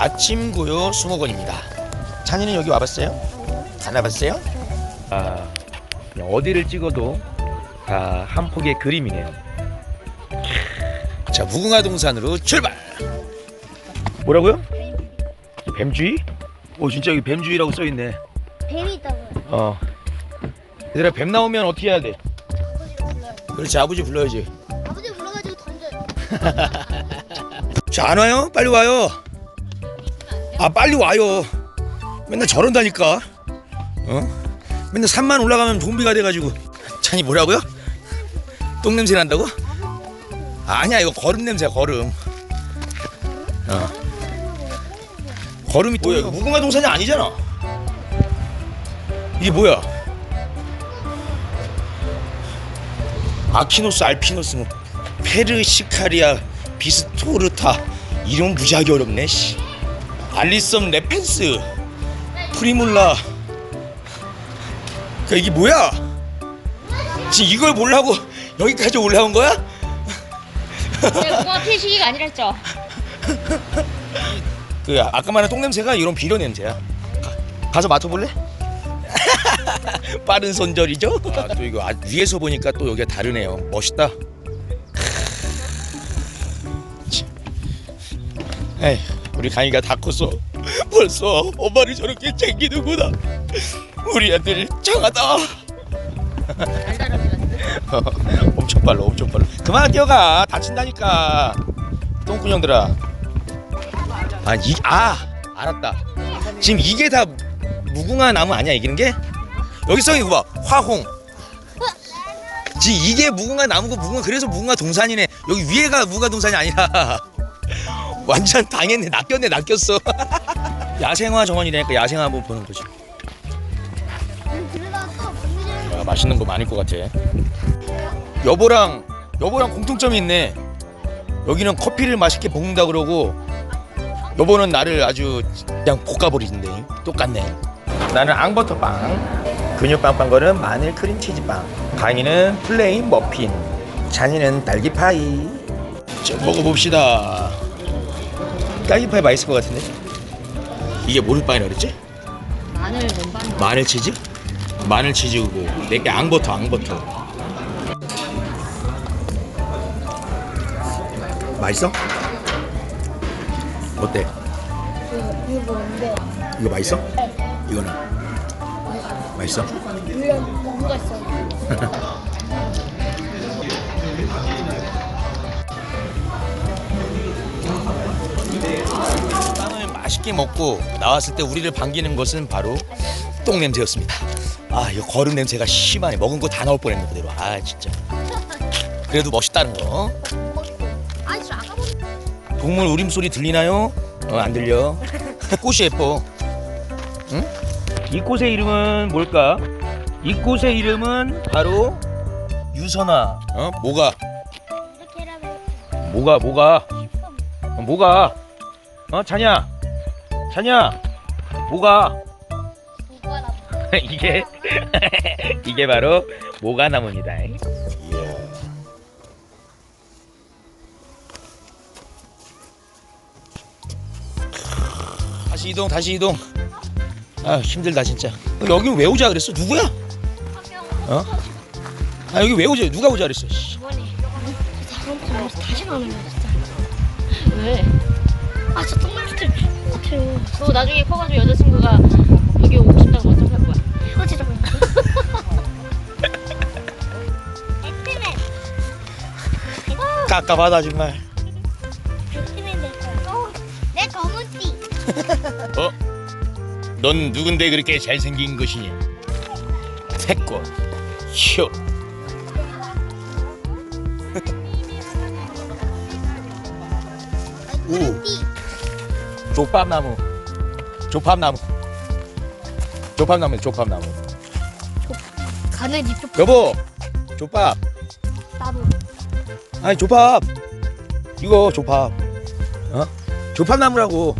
아침 고요 수목원입니다. 찬이는 여기 와봤어요? 안 와봤어요? 아, 어디를 찍어도 다 한 폭의 그림이네요. 자 무궁화 동산으로 출발. 뭐라고요? 뱀주의? 오 진짜 여기 뱀주의라고 써 있네. 뱀이 있다고요. 어. 얘들아 뱀 나오면 어떻게 해야 돼? 그렇지 아버지 불러야지. 아버지 불러가지고 던져요. 자 안 와요? 빨리 와요. 아 빨리 와요. 맨날 저런다니까. 어? 맨날 산만 올라가면 좀비가 돼가지고. 찬이 뭐라고요? 똥 냄새 난다고? 아니야 이거 거름 냄새야 거름. 어. 거름이 또 이거 무궁화 동산이 아니잖아. 이게 뭐야? 아키노스 알피노스 뭐 페르시카리아 비스토르타 이름 무지하게 어렵네 씨. 알리썸 레펜스 프리몰라 그 이게 뭐야 지금 이걸 보려고 여기까지 올라온 거야? 네, 시기가 아니라 했죠. 그 아까 말한 똥냄새가 이런 비료 냄새야 가, 서 맡아볼래? 빠른 손절이죠? 아, 또 이거 아, 위에서 보니까 또 여기가 다르네요 멋있다 참. 에이 우리 강이가 다 컸어. 벌써 엄마를 저렇게 챙기는구나. 우리 애들 장하다. 엄청 빨라 엄청 빨라. 그만 뛰어가. 다친다니까. 똥꾸녕들아. 아, 이, 아, 알았다. 지금 이게 다 무궁화 나무 아니야, 이기는 게? 여기 써 이거 봐, 화홍. 지금 이게 무궁화 나무고 무궁화 그래서 무궁화 동산이네. 여기 위에가 무궁화 동산이 아니라 완전 당했네, 낚였네, 낚였어. 야생화 정원이라니까 야생화 한번 보는 거지. 야, 맛있는 거 많을 것 같아. 여보랑 여보랑 공통점이 있네. 여기는 커피를 맛있게 볶는다 그러고 여보는 나를 아주 그냥 볶아버리는데 똑같네. 나는 앙버터빵, 근육빵빵 거는 마늘 크림치즈빵, 강이는 플레인 머핀, 잔이는 딸기파이. 자, 먹어봅시다. 딸기파이 맛있을 것 같은데? 이게 뭐를 빵이라 그랬지? 마늘 몸반. 마늘 치즈? 마늘 치즈고 내게 앙버터 앙버터 맛있어? 어때? 이거 뭔데? 이거 맛있어? 이거는 맛있어? 물론 뭔가 있어. 맛있게 먹고 나왔을 때 우리를 반기는 것은 바로 똥 냄새였습니다. 아 이거 거름 냄새가 심하네. 먹은 거 다 나올 뻔했네 그대로. 아 진짜. 그래도 멋있다는 거. 동물 울음소리 들리나요? 어, 안 들려. 꽃이 예뻐. 이 꽃의 이름은 뭘까? 이 꽃의 이름은 바로 유선화. 어? 뭐가? 뭐가 뭐가 어, 뭐가? 어 자냐? 자냐? 뭐가? 이게 이게 바로 모가나무입니다. 이야. 다시 이동, 다시 이동. 아 힘들다 진짜. 어, 여기 왜 오자 그랬어? 누구야? 어? 아 여기 왜 오자? 누가 오자 그랬어? 씨. 다시 가는 거야 진짜. 왜? 아저 똥냄새 같아요. 너 나중에 커가지고 여자친구가 여기 오고 싶다고 어쩌할 거야? 헤어지자고 했는데. 배트맨. 깝깝하다 정말. 배트맨 될 거야. 어, 내 검은 띠. 어? 넌 누군데 그렇게 잘생긴 것이니? 태권, 쇼. 오. 띠. 조팝나무. 조팝나무. 조팝나무, 조팝나무. 가는 이쪽 여보, 조팝. 나무. 아니 조팝. 이거 조팝. 어? 조팝나무라고.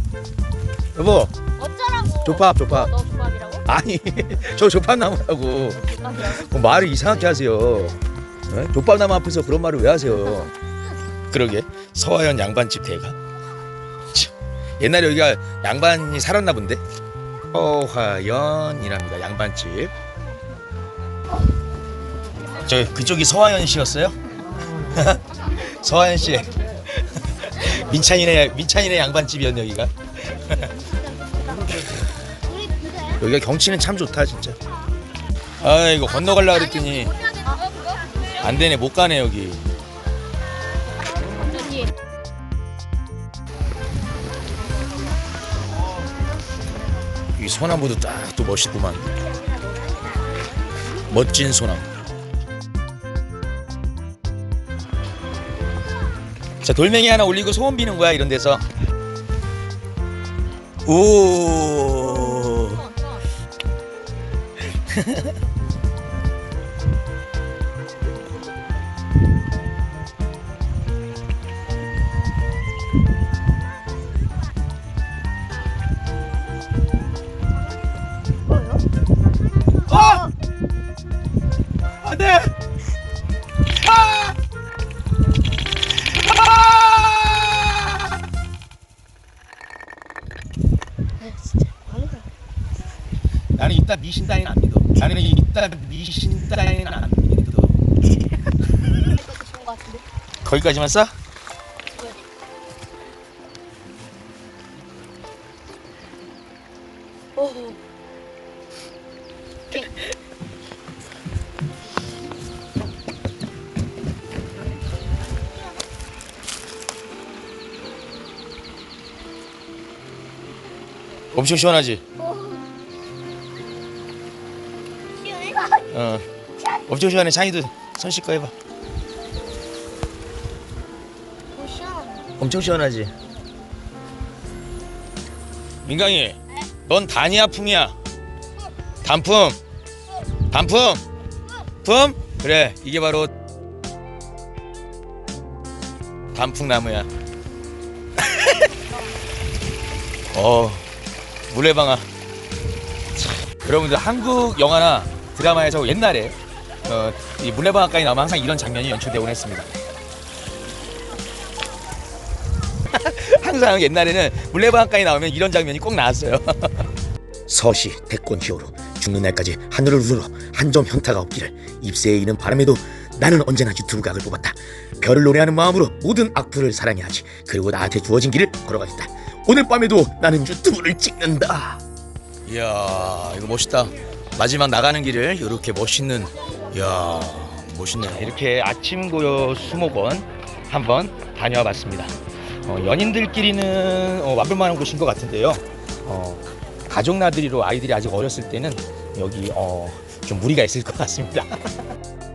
여보, 어쩌라고? 조팝, 조팝. 너 조밥이라고? 아니, 저 조팝나무라고. 뭐 말을 이상하게 하세요. 어? 족발나무 앞에서 그런 말을 왜 하세요? 그러게 서하연 양반집 대가. 참, 옛날에 여기가 양반이 살았나 본데. 서화연이랍니다. 양반집. 저 그쪽이 서화연 씨였어요? 서화연 씨. 민찬이네 민찬이네 양반집이었네 여기가. 여기가 경치는 참 좋다 진짜. 아 이거 건너갈라 그랬더니 안 되네 못 가네 여기. 소나무도 딱 또 멋있구만. 멋진 소나무. 자 돌멩이 하나 올리고 소원 비는 거야 이런 데서. 오. 이따 미신 따윈 안 믿어. 나는 이따 미신 따윈 안 믿어. 좋은 것 같은데. 거기까지만 싸? 오. 엄청 시원하지? 어. 엄청 시원해. 창이도 손 씻고 해봐. 엄청 시원하지? 민강이, 넌 단이야 풍이야? 단품. 단품. 품? 그래, 이게 바로 단풍나무야. 어, 물레방아. 참, 여러분들 한국 영화나 드라마에서 옛날에 어, 이 물레방아까지 나오면 항상 이런 장면이 연출되곤 했습니다. 항상 옛날에는 물레방앗간이 나오면 이런 장면이 꼭 나왔어요. 서시 태권 히어로 죽는 날까지 하늘을 우러러 한 점 현타가 없기를 입새에 이는 바람에도 나는 언제나 유튜브 각을 뽑았다. 별을 노래하는 마음으로 모든 악플을 사랑해야지. 그리고 나한테 주어진 길을 걸어가겠다. 오늘 밤에도 나는 유튜브를 찍는다. 이야 이거 멋있다. 마지막 나가는 길을 이렇게 멋있는 이야 멋있네요. 이렇게 아침 고요 수목원 한번 다녀와 봤습니다. 어, 연인들끼리는 어, 와볼 만한 곳인 것 같은데요. 어, 가족 나들이로 아이들이 아직 어렸을 때는 여기 어, 좀 무리가 있을 것 같습니다.